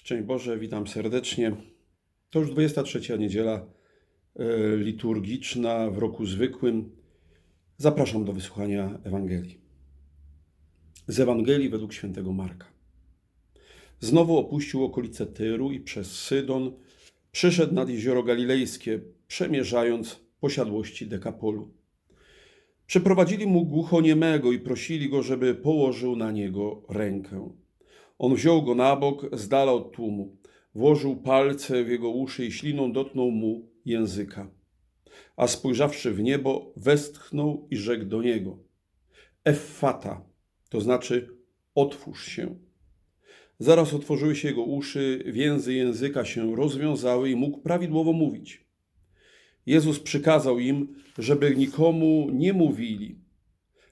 Szczęść Boże, witam serdecznie. To już 23 niedziela e, liturgiczna w roku zwykłym. Zapraszam do wysłuchania Ewangelii. Z Ewangelii według świętego Marka. Znowu opuścił okolice Tyru i przez Sydon przyszedł nad jezioro Galilejskie, przemierzając posiadłości Dekapolu. Przyprowadzili mu głuchoniemego i prosili go, żeby położył na niego rękę. On wziął go na bok, z dala od tłumu, włożył palce w jego uszy i śliną dotknął mu języka. A spojrzawszy w niebo, westchnął i rzekł do niego: Effata, to znaczy otwórz się. Zaraz otworzyły się jego uszy, więzy języka się rozwiązały i mógł prawidłowo mówić. Jezus przykazał im, żeby nikomu nie mówili,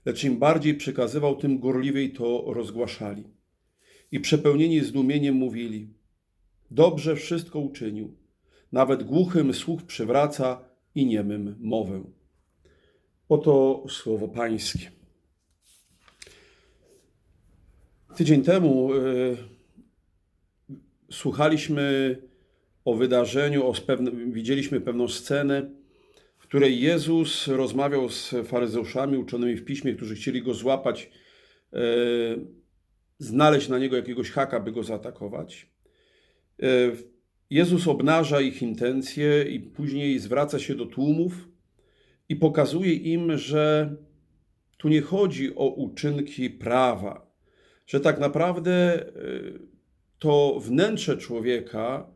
lecz im bardziej przykazywał, tym gorliwiej to rozgłaszali. I przepełnieni zdumieniem mówili: Dobrze wszystko uczynił. Nawet głuchym słuch przywraca i niemym mowę. Oto słowo Pańskie. Tydzień temu y, słuchaliśmy o wydarzeniu, o widzieliśmy pewną scenę, w której Jezus rozmawiał z faryzeuszami uczonymi w piśmie, którzy chcieli go złapać, y, znaleźć na niego jakiegoś haka, by go zaatakować. Y, Jezus obnaża ich intencje i później zwraca się do tłumów i pokazuje im, że tu nie chodzi o uczynki prawa, że tak naprawdę y, to wnętrze człowieka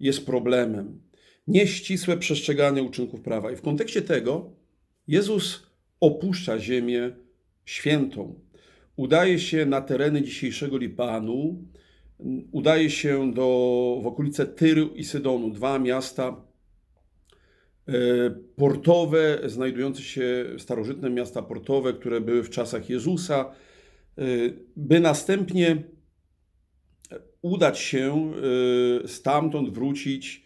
jest problemem, nie ścisłe przestrzeganie uczynków prawa. I w kontekście tego Jezus opuszcza ziemię świętą. Udaje się na tereny dzisiejszego Libanu, udaje się do, w okolice Tyru i Sydonu, dwa miasta e, portowe, znajdujące się, starożytne miasta portowe, które były w czasach Jezusa, e, by następnie udać się e, stamtąd, wrócić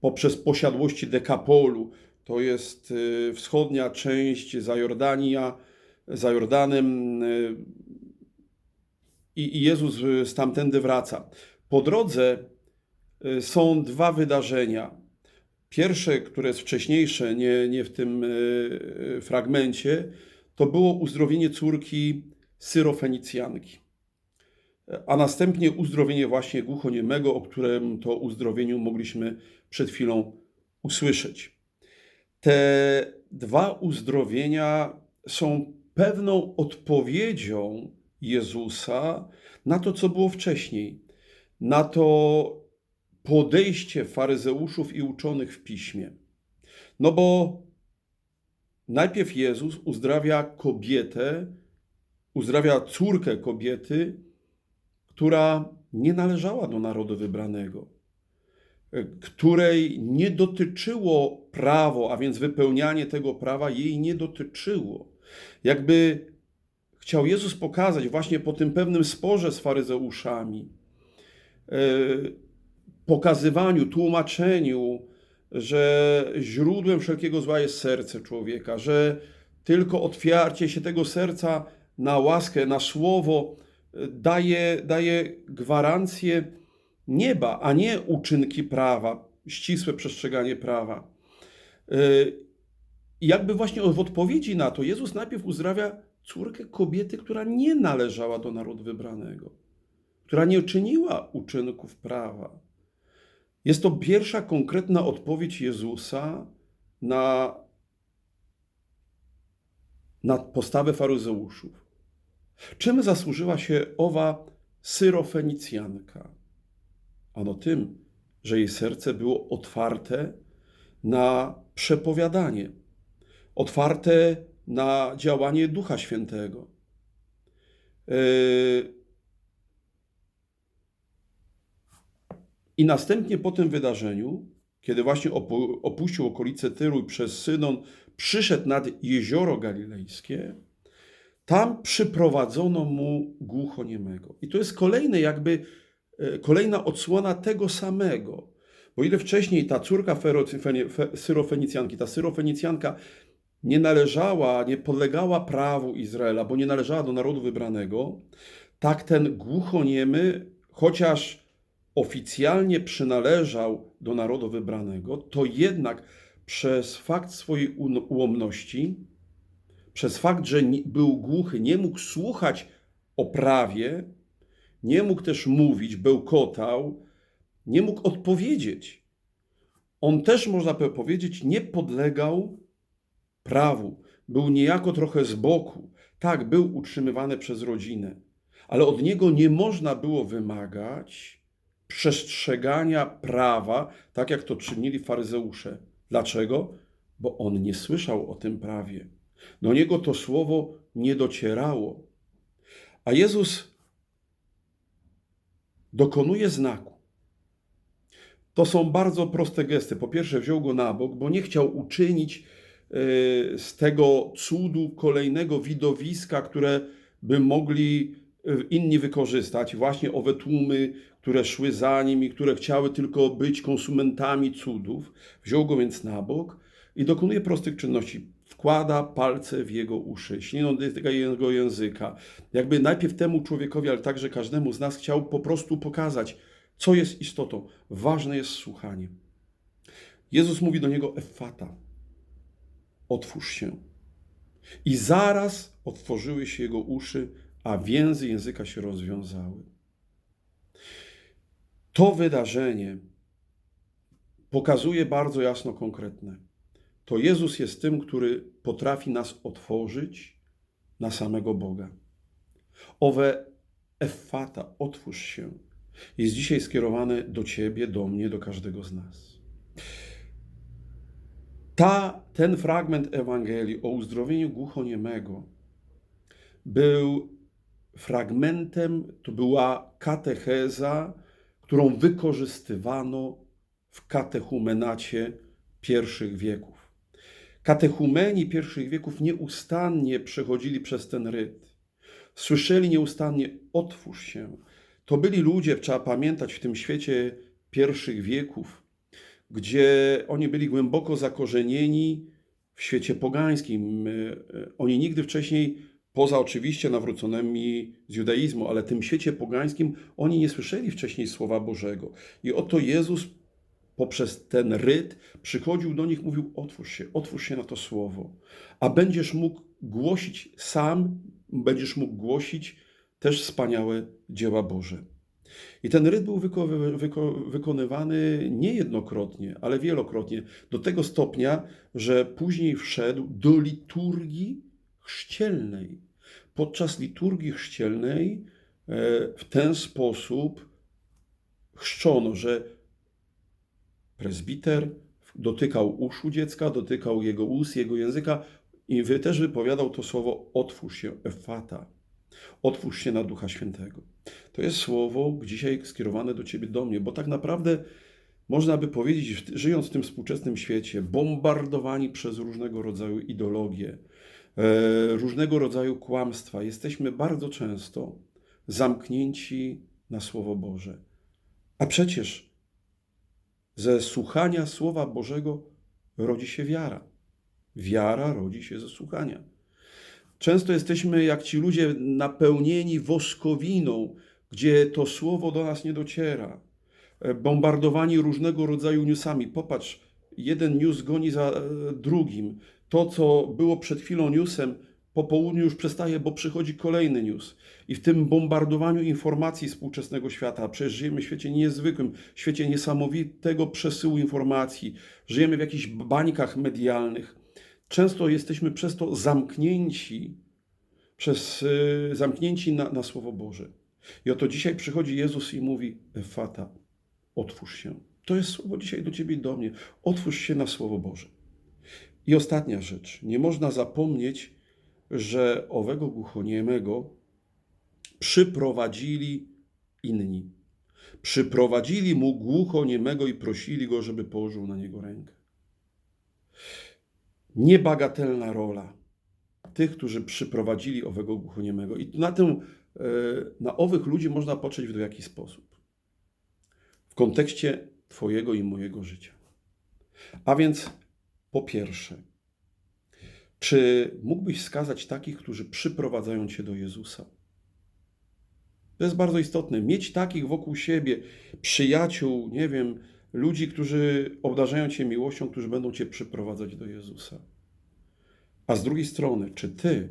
poprzez posiadłości Dekapolu. To jest wschodnia część Zajordania, za Jordanem i Jezus stamtędy wraca. Po drodze są dwa wydarzenia. Pierwsze, które jest wcześniejsze, nie, nie w tym fragmencie, to było uzdrowienie córki Syrofenicjanki. A następnie uzdrowienie właśnie głuchoniemego, o którym to uzdrowieniu mogliśmy przed chwilą usłyszeć. Te dwa uzdrowienia są pewną odpowiedzią Jezusa na to, co było wcześniej, na to podejście faryzeuszów i uczonych w piśmie. No bo najpierw Jezus uzdrawia kobietę, uzdrawia córkę kobiety, która nie należała do narodu wybranego, której nie dotyczyło prawo, a więc wypełnianie tego prawa jej nie dotyczyło. Jakby chciał Jezus pokazać właśnie po tym pewnym sporze z faryzeuszami, e, pokazywaniu, tłumaczeniu, że źródłem wszelkiego zła jest serce człowieka, że tylko otwarcie się tego serca na łaskę, na słowo e, daje, daje gwarancję nieba, a nie uczynki prawa, ścisłe przestrzeganie prawa. I jakby właśnie w odpowiedzi na to Jezus najpierw uzdrawia córkę kobiety, która nie należała do narodu wybranego, która nie czyniła uczynków prawa. Jest to pierwsza konkretna odpowiedź Jezusa na, na postawę faryzeuszów. Czym zasłużyła się owa syrofenicjanka? Ano tym, że jej serce było otwarte na przepowiadanie otwarte na działanie Ducha Świętego. Yy, I następnie po tym wydarzeniu, kiedy właśnie opuścił okolice Tyru i przez Sydon przyszedł nad jezioro galilejskie, tam przyprowadzono mu głuchoniemego. I to jest kolejny jakby, yy, kolejna odsłona tego samego. Bo ile wcześniej ta córka syrofenicjanki, ta syrofenicjanka nie należała, nie podlegała prawu Izraela, bo nie należała do narodu wybranego, tak ten głuchoniemy, chociaż oficjalnie przynależał do narodu wybranego, to jednak przez fakt swojej ułomności, przez fakt, że był głuchy, nie mógł słuchać o prawie, nie mógł też mówić, bełkotał, nie mógł odpowiedzieć. On też, można powiedzieć, nie podlegał prawu. Był niejako trochę z boku. Tak, był utrzymywany przez rodzinę, ale od niego nie można było wymagać przestrzegania prawa, tak jak to czynili faryzeusze. Dlaczego? Bo on nie słyszał o tym prawie. Do niego to słowo nie docierało. A Jezus dokonuje znaku. To są bardzo proste gesty. Po pierwsze, wziął go na bok, bo nie chciał uczynić z tego cudu kolejnego widowiska, które by mogli e, inni wykorzystać. Właśnie owe tłumy, które szły za nim i które chciały tylko być konsumentami cudów. Wziął go więc na bok i dokonuje prostych czynności. Wkłada palce w jego uszy, śliną dotyka jego języka. Jakby najpierw temu człowiekowi, ale także każdemu z nas chciał po prostu pokazać, co jest istotą. Ważne jest słuchanie. Jezus mówi do niego Efata, otwórz się. I zaraz otworzyły się jego uszy, a więzy języka się rozwiązały. To wydarzenie pokazuje bardzo jasno konkretne. To Jezus jest tym, który potrafi nas otworzyć na samego Boga. Owe Efata, otwórz się, jest dzisiaj skierowane do Ciebie, do mnie, do każdego z nas. Ta, ten fragment Ewangelii o uzdrowieniu głuchoniemego był fragmentem, to była katecheza, którą wykorzystywano w katechumenacie pierwszych wieków. Katechumeni pierwszych wieków nieustannie przechodzili przez ten ryt. Słyszeli nieustannie: otwórz się. To byli ludzie, trzeba pamiętać, w tym świecie pierwszych wieków, gdzie oni byli głęboko zakorzenieni w świecie pogańskim. Oni nigdy wcześniej, poza oczywiście nawróconymi z judaizmu, ale tym świecie pogańskim, oni nie słyszeli wcześniej Słowa Bożego. I oto Jezus poprzez ten ryt przychodził do nich, mówił: Otwórz się, otwórz się na to słowo, a będziesz mógł głosić sam, będziesz mógł głosić też wspaniałe dzieła Boże. I ten ryt był wyko wyko wykonywany niejednokrotnie, ale wielokrotnie, do tego stopnia, że później wszedł do liturgii chrzcielnej. Podczas liturgii chrzcielnej w ten sposób chrzczono, że prezbiter dotykał uszu dziecka, dotykał jego ust, jego języka i też wypowiadał to słowo otwórz się, efata. Otwórz się na Ducha Świętego. To jest słowo dzisiaj skierowane do Ciebie, do mnie, bo tak naprawdę można by powiedzieć, żyjąc w tym współczesnym świecie, bombardowani przez różnego rodzaju ideologie, e, różnego rodzaju kłamstwa, jesteśmy bardzo często zamknięci na Słowo Boże. A przecież ze słuchania Słowa Bożego rodzi się wiara. Wiara rodzi się ze słuchania. Często jesteśmy jak ci ludzie napełnieni woskowiną, gdzie to słowo do nas nie dociera. Bombardowani różnego rodzaju newsami. Popatrz, jeden news goni za drugim. To, co było przed chwilą newsem, po południu już przestaje, bo przychodzi kolejny news. I w tym bombardowaniu informacji współczesnego świata, przecież żyjemy w świecie niezwykłym, świecie niesamowitego przesyłu informacji, żyjemy w jakichś bańkach medialnych. Często jesteśmy przez to zamknięci, przez, y, zamknięci na, na Słowo Boże. I oto dzisiaj przychodzi Jezus i mówi: Efata, otwórz się. To jest słowo dzisiaj do ciebie i do mnie. Otwórz się na Słowo Boże. I ostatnia rzecz. Nie można zapomnieć, że owego głuchoniemego przyprowadzili inni. Przyprowadzili mu głuchoniemego i prosili go, żeby położył na niego rękę niebagatelna rola tych, którzy przyprowadzili owego głuchoniemego. I na, tym, na owych ludzi można patrzeć w jaki sposób? W kontekście Twojego i mojego życia. A więc po pierwsze, czy mógłbyś wskazać takich, którzy przyprowadzają Cię do Jezusa? To jest bardzo istotne. Mieć takich wokół siebie, przyjaciół, nie wiem, ludzi, którzy obdarzają Cię miłością, którzy będą Cię przyprowadzać do Jezusa. A z drugiej strony, czy Ty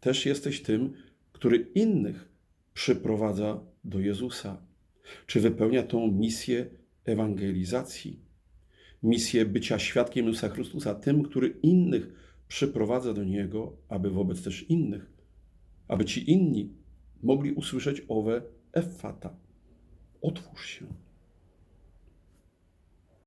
też jesteś tym, który innych przyprowadza do Jezusa? Czy wypełnia tą misję ewangelizacji? Misję bycia świadkiem Jezusa Chrystusa, tym, który innych przyprowadza do Niego, aby wobec też innych, aby ci inni mogli usłyszeć owe effata. Otwórz się.